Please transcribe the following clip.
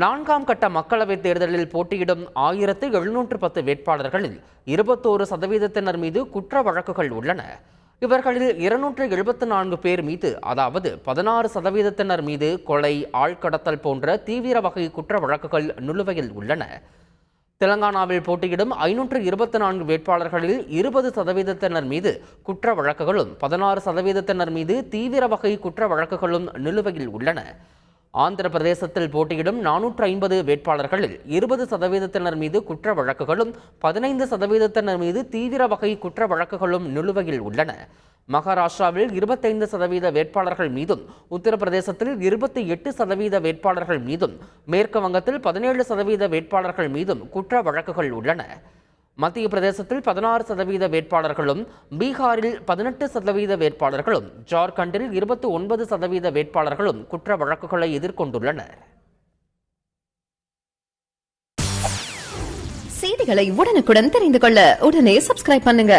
நான்காம் கட்ட மக்களவைத் தேர்தலில் போட்டியிடும் ஆயிரத்து எழுநூற்று பத்து வேட்பாளர்களில் இருபத்தோரு சதவீதத்தினர் மீது குற்ற வழக்குகள் உள்ளன. இவர்களில் இருநூற்று எழுபத்து நான்கு பேர் மீது அதாவது பதினாறு சதவீதத்தினர் மீது கொலை ஆழ்கடத்தல் போன்ற தீவிர வகை குற்ற வழக்குகள் நிலுவையில் உள்ளன. தெலங்கானாவில் போட்டியிடும் ஐநூற்று இருபத்தி நான்கு வேட்பாளர்களில் இருபது சதவீதத்தினர் மீது குற்ற வழக்குகளும் பதினாறு சதவீதத்தினர் மீது தீவிர வகை குற்ற வழக்குகளும் நிலுவையில் உள்ளன. ஆந்திர பிரதேசத்தில் போட்டியிடும் நானூற்று ஐம்பது வேட்பாளர்களில் இருபது சதவீதத்தினர் மீது குற்ற வழக்குகளும் பதினைந்து சதவீதத்தினர் மீது தீவிர வகை குற்ற வழக்குகளும் நிலுவையில் உள்ளன. மகாராஷ்டிராவில் இருபத்தைந்து சதவீத வேட்பாளர்கள் மீதும் உத்தரப்பிரதேசத்தில் இருபத்தி எட்டு சதவீத வேட்பாளர்கள் மீதும் மேற்கு வங்கத்தில் பதினேழு சதவீத வேட்பாளர்கள் மீதும் குற்ற வழக்குகள் உள்ளன. மத்திய பிரதேசத்தில் பதினாறு சதவீத வேட்பாளர்களும் பீகாரில் பதினெட்டு சதவீத வேட்பாளர்களும் ஜார்க்கண்டில் இருபத்தி ஒன்பது சதவீத வேட்பாளர்களும் குற்ற வழக்குகளை எதிர்கொண்டுள்ளனர். செய்திகளை உடனுக்குடன் தெரிந்து கொள்ள உடனே சப்ஸ்கிரைப் பண்ணுங்க.